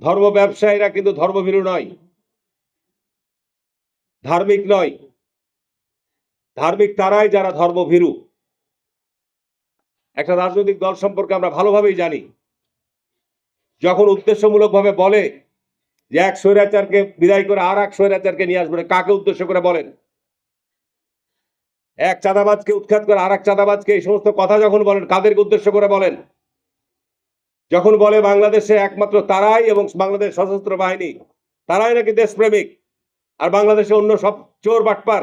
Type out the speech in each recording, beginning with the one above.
ধর্ম ব্যবসায়ীরা কিন্তু ধর্মভীরু নয়। ধার্মিক নয়। ধার্মিক তারাই যারা ধর্মভীরু। একটা রাজনৈতিক দল সম্পর্কে আমরা ভালোভাবেই জানি। যখন উদ্দেশ্যমূলকভাবে বলে যে এক স্বৈরাচারকে বিদায় করে আর এক স্বৈরাচারকে নিয়ে আসবে কাকে উদ্দেশ্য করে বলেন? এক চাঁদাবাজকে উৎখাত করে আর এক চাঁদাবাজকে এই সমস্ত কথা যখন বলেন, কাদেরকে উদ্দেশ্য করে বলেন? যখন বলে বাংলাদেশে একমাত্র তারাই এবং বাংলাদেশ সশস্ত্র বাহিনী, তারাই নাকি দেশপ্রেমিক? আর বাংলাদেশে অন্য সব চোর বাটপার?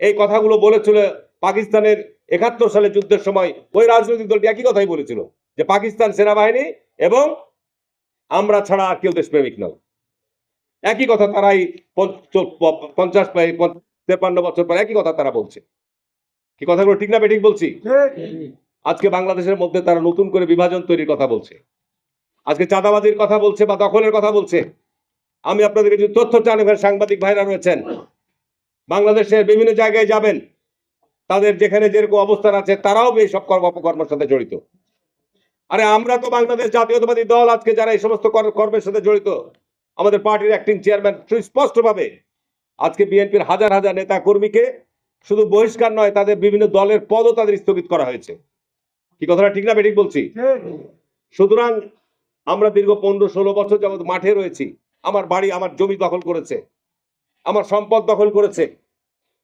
এই কথাগুলো বলেছিল পাকিস্তানের একাত্তর সালে যুদ্ধের সময় ওই রাজনৈতিক দলটি একই কথাই বলেছিল, যে পাকিস্তান সেনাবাহিনী এবং আমরা ছাড়া আর কেউ দেশপ্রেমিক নয়। একই কথা তারাই পঞ্চাশ তেপান্ন বছর পর একই কথা তারা বলছে। কি কথাগুলো ঠিক না ঠিক বলছি? আজকে বাংলাদেশের মধ্যে তারা নতুন করে বিভাজন তৈরির কথা বলছে। আজকে চাঁদাবাজির কথা বলছে বা দখলের কথা বলছে। আমি আপনাদেরকে যদি তথ্য চান এখানে সাংবাদিক ভাইরা রয়েছেন। বাংলাদেশের বিভিন্ন জায়গায় যাবেন। তাদের যেখানে যেরকম অবস্থান আছে, তারাও এই সব কর্ম অপকর্মের সাথে জড়িত। আরে আমরা তো বাংলাদেশ জাতীয়তাবাদী দল, আজকে যারা এই সমস্ত কর- কর্মের সাথে জড়িত, আমাদের পার্টির অ্যাক্টিং চেয়ারম্যান সুস্পষ্টভাবে আজকে বিএনপির হাজার হাজার নেতা কর্মীকে শুধু বহিষ্কার নয়, তাদের বিভিন্ন দলের পদও তাদের স্থগিত করা হয়েছে। কি কথাটা ঠিক না বেঠিক বলছি? সুতরাং আমরা দীর্ঘ পনেরো ষোলো বছর যাবত মাঠে রয়েছি। আমার বাড়ি আমার জমি দখল করেছে। আমার সম্পদ দখল করেছে।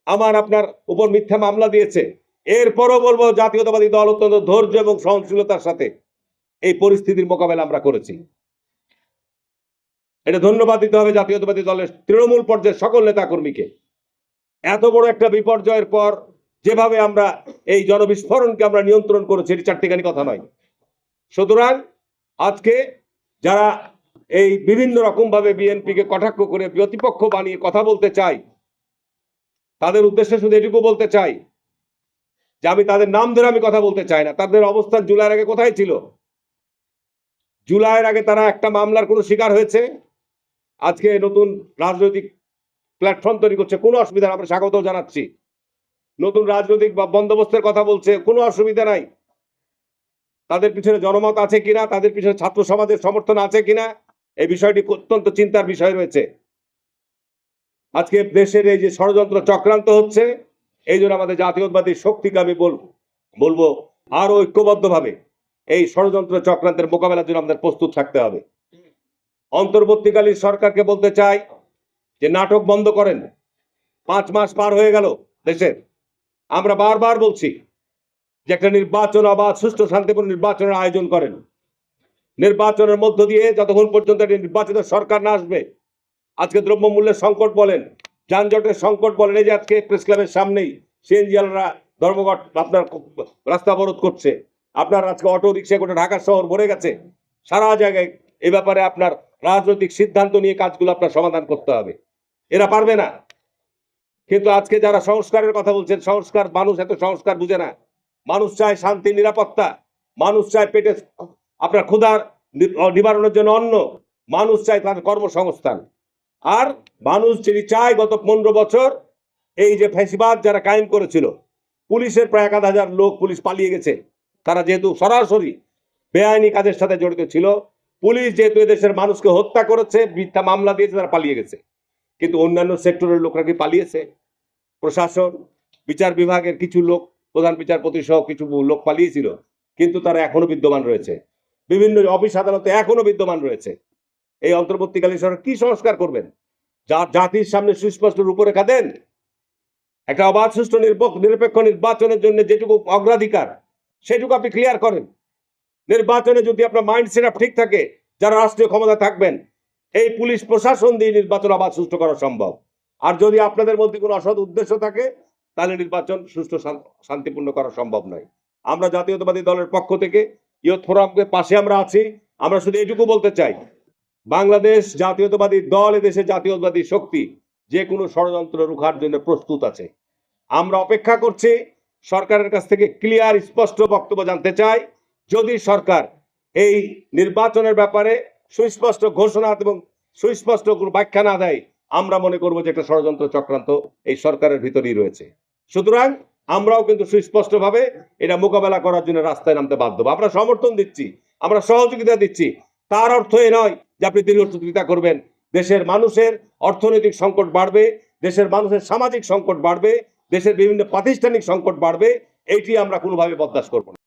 আমার আপনার উপর মিথ্যা মামলা দিয়েছে। এরপরও বলব জাতীয়তাবাদী দল অত্যন্ত ধৈর্য এবং সহনশীলতার সাথে এই পরিস্থিতির মোকাবেলা আমরা করেছি। এটা ধন্যবাদ দিতে হবে জাতীয়তাবাদী দলের তৃণমূল পর্যায়ের সকল নেতাকর্মীকে। এত বড় একটা বিপর্যয়ের পর যেভাবে আমরা এই জনবিস্ফোরণকে আমরা নিয়ন্ত্রণ করেছি, এটি চারটিখানি কথা নয়। সুতরাং আজকে যারা এই বিভিন্ন রকম ভাবে বিএনপিকে কটাক্ষ করে প্রতিপক্ষ বানিয়ে কথা বলতে চাই তাদের উদ্দেশ্যে শুধু এটুকু বলতে চাই যে আমি তাদের নাম ধরে আমি কথা বলতে চাই না। তাদের অবস্থান জুলাইয়ের আগে কোথায় ছিল? জুলাইয়ের আগে তারা একটা মামলার কোনো শিকার হয়েছে? আজকে নতুন রাজনৈতিক প্ল্যাটফর্ম তৈরি করছে, কোনো অসুবিধা আমরা স্বাগত জানাচ্ছি। নতুন রাজনৈতিক বা বন্দোবস্তের কথা বলছে, কোনো অসুবিধা নাই। তাদের পিছনে জনমত আছে কিনা, তাদের পিছনে ছাত্র সমাজের সমর্থন আছে কিনা, এই বিষয়টি অত্যন্ত চিন্তার বিষয় রয়েছে। আজকে দেশের এই যে ষড়যন্ত্র চক্রান্ত হচ্ছে, এই জন্য আমাদের জাতীয়তাবাদী শক্তিকে আমি বল, বলব আরও ঐক্যবদ্ধভাবে এই ষড়যন্ত্র চক্রান্তের মোকাবেলার জন্য আমাদের প্রস্তুত থাকতে হবে। অন্তর্বর্তীকালীন সরকারকে বলতে চাই যে, নাটক বন্ধ করেন। পাঁচ মাস পার হয়ে গেল দেশের। আমরা বারবার বলছি যে একটা নির্বাচন অবাধ সুষ্ঠু শান্তিপূর্ণ নির্বাচনের আয়োজন করেন। নির্বাচনের মধ্য দিয়ে যতক্ষণ পর্যন্ত একটি নির্বাচিত সরকার না আসবে, আজকে দ্রব্যমূল্যের সংকট বলেন, যানজটের সংকট বলেন, এই যে আজকে প্রেস ক্লাবের সামনেই সিএনজিয়ালরা ধর্মঘট আপনার রাস্তা অবরোধ করছে। আপনার আজকে অটো রিক্সা গোটা ঢাকা শহর ভরে গেছে। সারা জায়গায় এ ব্যাপারে আপনার রাজনৈতিক সিদ্ধান্ত নিয়ে কাজগুলো আপনার সমাধান করতে হবে। এরা পারবে না। কিন্তু আজকে যারা সংস্কারের কথা বলছেন, সংস্কার মানুষ এত সংস্কার বুঝে না। মানুষ চায় শান্তি নিরাপত্তা। মানুষ চায় পেটে আপনার ক্ষুধার নিবারণের জন্য অন্ন। মানুষ চায় তার কর্মসংস্থান। আর মানুষ যিনি চায় গত পনেরো বছর, এই যে ফেসিবাদ যারা কায়েম করেছিল, পুলিশের প্রায় এক হাজার লোক পুলিশ পালিয়ে গেছে। তারা যেহেতু সরাসরি বেআইনি কাজের সাথে জড়িত ছিল, পুলিশ যেহেতু এদেশের মানুষকে হত্যা করেছে, মিথ্যা মামলা দিয়েছে, তারা পালিয়ে গেছে। কিন্তু অন্যান্য সেক্টরের লোকরা কি পালিয়েছে? প্রশাসন, বিচার বিভাগের কিছু লোক, প্রধান বিচারপতি সহ কিছু লোক পালিয়েছিল, কিন্তু তারা এখনও বিদ্যমান রয়েছে। বিভিন্ন অফিস আদালতে এখনও বিদ্যমান রয়েছে। এই অন্তর্বর্তীকালীন সরকার কি সংস্কার করবেন? যা জাতির সামনে সুস্পষ্ট রূপরেখা দেন? একটা অবাধ, সুষ্ঠু, নিরপেক্ষ নির্বাচনের জন্য যেটুকু অগ্রাধিকার, সেটুকু আপনি ক্লিয়ার করেন। নির্বাচনে যদি আপনার মাইন্ড সেট ঠিক থাকে, যারা রাষ্ট্রীয় ক্ষমতা থাকবেন এই পুলিশ প্রশাসন দিয়ে নির্বাচন আবার সুষ্ঠু করা সম্ভব। আর যদি আপনাদের মধ্যে কোনো অসৎ উদ্দেশ্য থাকে, তাহলে নির্বাচন সুষ্ঠু শান্তিপূর্ণ করা সম্ভব নয়। আমরা জাতীয়তাবাদী দলের পক্ষ থেকে ইয়ত পাশে আমরা আছি। আমরা শুধু এটুকু বলতে চাই, বাংলাদেশ জাতীয়তাবাদী দল এদেশে জাতীয়তাবাদী শক্তি, যে কোনো ষড়যন্ত্র রুখার জন্য প্রস্তুত আছে। আমরা অপেক্ষা করছি, সরকারের কাছ থেকে ক্লিয়ার, স্পষ্ট বক্তব্য জানতে চাই। যদি সরকার এই নির্বাচনের ব্যাপারে সুস্পষ্ট ঘোষণা এবং সুস্পষ্ট কোনো ব্যাখ্যা না দেয়, আমরা মনে করব যে একটা ষড়যন্ত্র চক্রান্ত এই সরকারের ভিতরেই রয়েছে। সুতরাং আমরাও কিন্তু সুস্পষ্টভাবে এটা মোকাবেলা করার জন্য রাস্তায় নামতে বাধ্য। আমরা সমর্থন দিচ্ছি, আমরা সহযোগিতা দিচ্ছি। তার অর্থ এ নয় যে আপনি দলীয় করবেন। দেশের মানুষের অর্থনৈতিক সংকট বাড়বে, দেশের মানুষের সামাজিক সংকট বাড়বে, দেশের বিভিন্ন প্রাতিষ্ঠানিক সংকট বাড়বে, এইটি আমরা কোনোভাবে বরদাস্ত করব না।